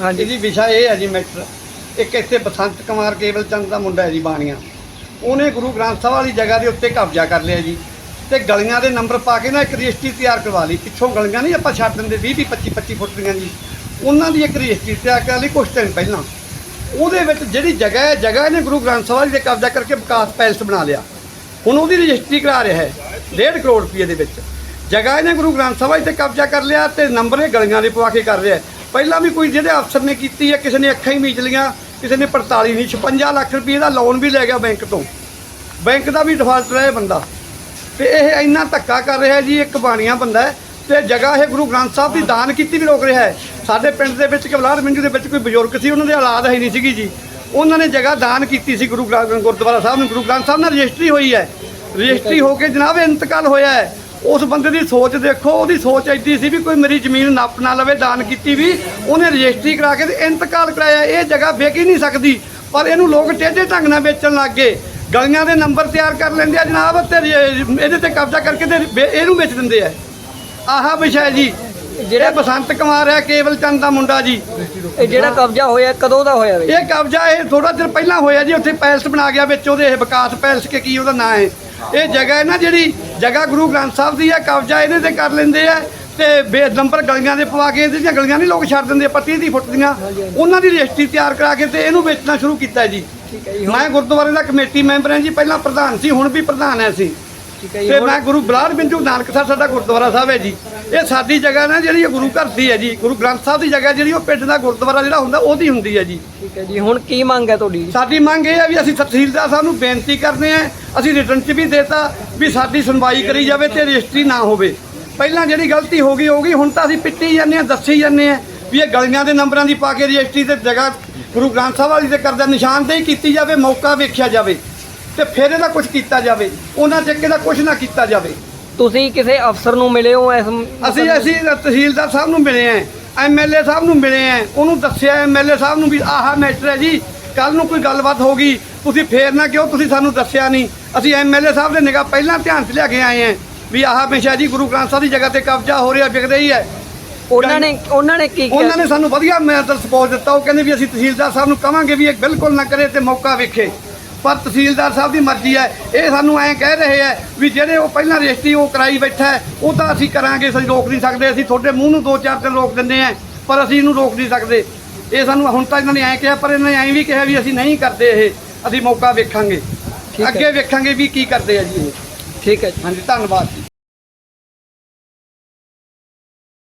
ਹਾਂਜੀ। ਇਹਦੀ ਵਿਸ਼ਾ ਇਹ ਹੈ ਜੀ ਮੈਟਰ ਇੱਕ ਇੱਥੇ ਬਸੰਤ ਕੁਮਾਰ ਕੇਵਲ ਚੰਦ ਦਾ ਮੁੰਡਾ ਹੈ ਜੀ ਬਾਣੀਆਂ। ਉਹਨੇ ਗੁਰੂ ਗ੍ਰੰਥ ਸਾਹਿਬ ਵਾਲੀ ਜਗ੍ਹਾ ਦੇ ਉੱਤੇ ਕਬਜ਼ਾ ਕਰ ਲਿਆ ਜੀ ਤੇ ਗਲੀਆਂ ਦੇ ਨੰਬਰ ਪਾ ਕੇ ਨਾ ਇੱਕ ਰਜਿਸਟਰੀ ਤਿਆਰ ਕਰਵਾ ਲਈ। ਪਿੱਛੋਂ ਗਲੀਆਂ ਨਹੀਂ ਆਪਾਂ ਛੱਡ ਦਿੰਦੇ 20 20 25 25 ਫੁੱਟ ਦੀਆਂ ਜੀ। ਉਹਨਾਂ ਦੀ ਇੱਕ ਰਜਿਸਟਰੀ ਤਿਆਰ ਕਰ ਲਈ ਕੁਛ ਦਿਨ ਪਹਿਲਾਂ। ਉਹਦੇ ਵਿੱਚ ਜਿਹੜੀ ਜਗ੍ਹਾ ਹੈ, ਜਗ੍ਹਾ ਇਹਨੇ ਗੁਰੂ ਗ੍ਰੰਥ ਸਾਹਿਬ ਜੀ ਤੇ ਕਬਜ਼ਾ ਕਰਕੇ ਵਿਕਾਸ ਪੈਲਸ ਬਣਾ ਲਿਆ। ਹੁਣ ਉਹਦੀ ਰਜਿਸਟਰੀ ਕਰਾ ਰਿਹਾ ਹੈ 1.5 ਕਰੋੜ ਰੁਪਏ ਦੇ ਵਿੱਚ। ਜਗ੍ਹਾ ਇਹਨੇ ਗੁਰੂ ਗ੍ਰੰਥ ਸਾਹਿਬ ਜੀ ਤੇ ਕਬਜ਼ਾ ਕਰ ਲਿਆ ਤੇ ਨੰਬਰ ਇਹ ਗਲੀਆਂ ਦੇ ਪਵਾ ਕੇ ਕਰ ਰਿਹਾ ਹੈ। ਪਹਿਲਾਂ ਵੀ ਕੋਈ ਜਿਹੜੇ ਅਫਸਰ ਨੇ ਕੀਤੀ ਹੈ, ਕਿਸੇ ਨੇ ਅੱਖਾਂ ਹੀ ਮੀਚ ਲੀਆਂ ਕਿਸੇ ਨੇ 45 ਨਹੀਂ 56 ਲੱਖ ਰੁਪਏ ਦਾ ਲੋਨ ਵੀ ਲੈ ਗਿਆ ਬੈਂਕ ਤੋਂ। ਬੈਂਕ ਦਾ ਵੀ ਡਿਫਾਲਟਰ ਹੈ ਬੰਦਾ। ਤੇ ਇਹ ਇੰਨਾ ਧੱਕਾ ਕਰ ਰਿਹਾ ਜੀ, ਇੱਕ ਬਾਣੀਆਂ ਬੰਦਾ ਹੈ, ਤੇ ਜਗ੍ਹਾ ਇਹ ਗੁਰੂ ਗ੍ਰੰਥ ਸਾਹਿਬ ਦੀ ਦਾਨ ਕੀਤੀ ਵੀ ਰੋਕ ਰਿਹਾ ਹੈ। ਸਾਡੇ ਪਿੰਡ ਦੇ ਵਿੱਚ ਕਬਲਾਰ ਮਿੰਜੂ ਦੇ ਵਿੱਚ ਕੋਈ ਬਜ਼ੁਰਗ ਸੀ, ਉਹਨਾਂ ਦੇ ਔਲਾਦ ਹੈ ਨਹੀਂ ਸੀਗੀ ਜੀ। ਉਹਨਾਂ ਨੇ ਜਗ੍ਹਾ ਦਾਨ ਕੀਤੀ ਸੀ ਗੁਰੂ ਗੁਰਦੁਆਰਾ ਸਾਹਿਬ ਨੂੰ। ਗੁਰੂ ਗ੍ਰੰਥ ਸਾਹਿਬ ਨਾਲ ਰਜਿਸਟਰੀ ਹੋਈ ਹੈ। ਰਜਿਸਟਰੀ ਹੋ ਕੇ ਜਨਾਬ ਇੰਤਕਾਲ ਹੋਇਆ ਹੈ। ਉਸ ਬੰਦੇ ਦੀ ਸੋਚ ਦੇਖੋ ਉਹਦੀ ਸੋਚ ਐਡੀ ਸੀ ਵੀ ਕੋਈ ਮੇਰੀ ਜ਼ਮੀਨ ਨੱਪ ਨਾ ਲਵੇ ਦਾਨ ਕੀਤੀ ਵੀ ਉਹਨੇ ਰਜਿਸਟਰੀ ਕਰਾ ਕੇ ਤੇ ਇੰਤਕਾਲ ਕਰਾਇਆ ਇਹ ਜਗ੍ਹਾ ਵੇਚ ਹੀ ਨਹੀਂ ਸਕਦੀ। ਪਰ ਇਹਨੂੰ ਲੋਕ ਟੇਢੇ ਢੰਗ ਨਾਲ ਵੇਚਣ ਲੱਗ ਗਏ। ਗਲੀਆਂ ਦੇ ਨੰਬਰ ਤਿਆਰ ਕਰ ਲੈਂਦੇ ਆ ਜਨਾਬ ਤੇ ਇਹਦੇ ਤੇ ਕਬਜ਼ਾ ਕਰਕੇ ਤੇ ਇਹਨੂੰ ਵੇਚ ਦਿੰਦੇ ਆ। ਆਹ ਵਿਸ਼ਾ ਜੀ। ਜਿਹੜਾ ਬਸੰਤ ਕੁਮਾਰ ਹੈ ਕੇਵਲ ਚੰਦ ਦਾ ਮੁੰਡਾ ਜੀ। ਇਹ ਜਿਹੜਾ ਕਬਜ਼ਾ ਹੋਇਆ ਕਦੋਂ ਦਾ ਹੋਇਆ ਇਹ ਕਬਜ਼ਾ ਇਹ ਥੋੜਾ ਦਿਨ ਪਹਿਲਾਂ ਹੋਇਆ ਜੀ ਉੱਥੇ ਪੈਲਸ ਬਣਾ ਗਿਆ ਵਿੱਚ ਉਹਦੇ ਇਹ ਵਿਕਾਸ ਪੈਲਸ ਕੇ ਕੀ ਉਹਦਾ ਨਾਂ ਹੈ। ਇਹ ਜਗ੍ਹਾ ਹੈ ਨਾ ਜਿਹੜੀ ਜਗ੍ਹਾ ਗੁਰੂ ਗ੍ਰੰਥ ਸਾਹਿਬ ਦੀ ਹੈ ਕਬਜ਼ਾ ਇਹਦੇ ਤੇ ਕਰ ਲੈਂਦੇ ਆ ਤੇ ਬੇ ਨੰਬਰ ਗਲੀਆਂ ਦੇ ਪਵਾ ਕੇ ਇਹਦੇ ਦੀਆਂ ਗਲੀਆਂ ਨਹੀਂ ਲੋਕ ਛੱਡ ਦਿੰਦੇ 30 30 ਫੁੱਟ ਦੀਆਂ ਉਹਨਾਂ ਦੀ ਰਜਿਸਟਰੀ ਤਿਆਰ ਕਰਾ ਕੇ ਤੇ ਇਹਨੂੰ ਵੇਚਣਾ ਸ਼ੁਰੂ ਕੀਤਾ ਜੀ। ਮੈਂ ਗੁਰਦੁਆਰੇ ਦਾ ਕਮੇਟੀ ਮੈਂਬਰ ਹਾਂ ਜੀ ਪਹਿਲਾਂ ਪ੍ਰਧਾਨ ਸੀ ਹੁਣ ਵੀ ਪ੍ਰਧਾਨ ਐ ਸੀ ਤੇ ਮੈਂ ਗੁਰੂ ਬਲਾਰ ਬਿੰਦੂ ਨਾਨਕਸਰ ਸਾਡਾ ਗੁਰਦੁਆਰਾ ਸਾਹਿਬ ਹੈ ਜੀ। ਇਹ ਸਾਡੀ ਜਗ੍ਹਾ ਨਾ ਜਿਹੜੀ ਇਹ ਗੁਰੂ ਘਰ ਦੀ ਹੈ ਜੀ ਗੁਰੂ ਗ੍ਰੰਥ ਸਾਹਿਬ ਦੀ ਜਗ੍ਹਾ ਜਿਹੜੀ ਉਹ ਪਿੰਡ ਦਾ ਗੁਰਦੁਆਰਾ ਜਿਹੜਾ ਹੁੰਦਾ ਉਹਦੀ ਹੁੰਦੀ ਹੈ ਜੀ। ਠੀਕ ਹੈ ਜੀ ਹੁਣ ਕੀ ਮੰਗ ਹੈ ਤੁਹਾਡੀ? ਸਾਡੀ ਮੰਗ ਇਹ ਹੈ ਵੀ ਅਸੀਂ ਤਹਿਸੀਲਦਾਰ ਸਾਹਿਬ ਨੂੰ ਬੇਨਤੀ ਕਰਦੇ ਹਾਂ ਅਸੀਂ ਰਿਟਰਨ 'ਚ ਵੀ ਦੇਤਾ ਵੀ ਸਾਡੀ ਸੁਣਵਾਈ ਕਰੀ ਜਾਵੇ ਤੇ ਰਜਿਸਟਰੀ ਨਾ ਹੋਵੇ। ਪਹਿਲਾਂ ਜਿਹੜੀ ਗਲਤੀ ਹੋ ਗਈ ਹੋ ਗਈ ਹੁਣ ਤਾਂ ਅਸੀਂ ਪਿੱਟੀ ਜਾਂਦੇ ਹਾਂ ਦੱਸੀ ਜਾਂਦੇ ਹਾਂ ਵੀ ਇਹ ਗਲੀਆਂ ਦੇ ਨੰਬਰਾਂ ਦੀ ਪਾ ਕੇ ਰਜਿਸਟਰੀ ਤੇ ਜਗ੍ਹਾ ਗੁਰੂ ਗ੍ਰੰਥ ਸਾਹਿਬ ਵਾਲੀ ਤੇ ਕਰਦਾ ਨਿਸ਼ਾਨਦੇਹੀ ਕੀਤੀ ਜਾਵੇ ਮੌਕਾ ਵੇਖਿਆ ਜਾਵੇ ਤੇ ਫਿਰ ਇਹਦਾ ਕੁਝ ਕੀਤਾ ਜਾਵੇ ਉਹਨਾਂ ਚੱਕੇ ਦਾ ਕੁਝ ਨਾ ਕੀਤਾ ਜਾਵੇ। ਤੁਸੀਂ ਕਿਸੇ ਅਫਸਰ ਨੂੰ ਮਿਲੇ ਹੋ ਇਸ ਅਸੀਂ ਅਸੀਂ ਤਹਿਸੀਲਦਾਰ ਸਾਹਿਬ ਨੂੰ ਮਿਲੇ ਆਂ ਐਮਐਲਏ ਸਾਹਿਬ ਨੂੰ ਮਿਲੇ ਆਂ ਉਹਨੂੰ ਦੱਸਿਆ ਐਮਐਲਏ ਸਾਹਿਬ ਨੂੰ ਵੀ ਆਹ ਮੈਟਰ ਹੈ ਜੀ ਕੱਲ ਨੂੰ ਕੋਈ ਗੱਲਬਾਤ ਹੋ ਗਈ ਤੁਸੀਂ ਫੇਰ ਨਾ ਕਿਉਂ ਤੁਸੀਂ ਸਾਨੂੰ ਦੱਸਿਆ ਨਹੀਂ। ਅਸੀਂ ਐਮਐਲਏ ਸਾਹਿਬ ਦੇ ਨਿਗਾਹ ਪਹਿਲਾਂ ਧਿਆਨ 'ਚ ਲਿਆ ਕੇ ਆਏ ਆਂ ਵੀ ਆਹ ਹਮੇਸ਼ਾ ਜੀ ਗੁਰੂ ਗ੍ਰੰਥ ਸਾਹਿਬ ਦੀ ਜਗ੍ਹਾ ਤੇ ਕਬਜ਼ਾ ਹੋ ਰਿਹਾ ਵਿਕ ਰਹੀ ਹੈ। ਉਹਨਾਂ ਨੇ ਉਹਨਾਂ ਨੇ ਕੀ ਉਹਨਾਂ ਨੇ ਸਾਨੂੰ ਵਧੀਆ ਮੈਟਰ ਸਪੋਰਟ ਦਿੱਤਾ ਉਹ ਕਹਿੰਦੇ ਵੀ ਅਸੀਂ ਤਹਿਸੀਲਦਾਰ ਸਾਹਿਬ ਨੂੰ ਕਵਾਂਗੇ ਵੀ ਇਹ ਬਿਲਕੁਲ ਨਾ ਕਰੇ ਤੇ ਮੌਕਾ ਵੇਖੇ। ਪਰ ਤਹਿਸੀਲਦਾਰ ਸਾਹਿਬ ਦੀ ਮਰਜ਼ੀ ਹੈ। ਇਹ ਸਾਨੂੰ ਐਂ ਕਹਿ ਰਹੇ ਹੈ ਵੀ ਜਿਹੜੇ ਉਹ ਪਹਿਲਾਂ ਰਜਿਸਟਰੀ ਉਹ ਕਰਾਈ ਬੈਠਾ ਉਹ ਤਾਂ ਅਸੀਂ ਕਰਾਂਗੇ ਅਸੀਂ ਰੋਕ ਨਹੀਂ ਸਕਦੇ ਅਸੀਂ ਤੁਹਾਡੇ ਮੂੰਹ ਨੂੰ ਦੋ ਚਾਰ ਦਿਨ ਰੋਕ ਦਿੰਦੇ ਆ ਪਰ ਅਸੀਂ ਇਹਨੂੰ ਰੋਕ ਨਹੀਂ ਸਕਦੇ। ਇਹ ਸਾਨੂੰ ਹੁਣ ਤਾਂ ਇਹਨਾਂ ਨੇ ਐਂ ਕਿਹਾ ਪਰ ਇਹਨਾਂ ਨੇ ਐਂ ਵੀ ਕਿਹਾ ਵੀ ਅਸੀਂ ਨਹੀਂ ਕਰਦੇ ਇਹ ਅਸੀਂ ਮੌਕਾ ਵੇਖਾਂਗੇ। ਅੱਗੇ ਵੇਖਾਂਗੇ ਵੀ ਕੀ ਕਰਦੇ ਆ ਜੀ ਇਹ। ਠੀਕ ਹੈ ਜੀ। ਹਾਂਜੀ ਧੰਨਵਾਦ ਜੀ।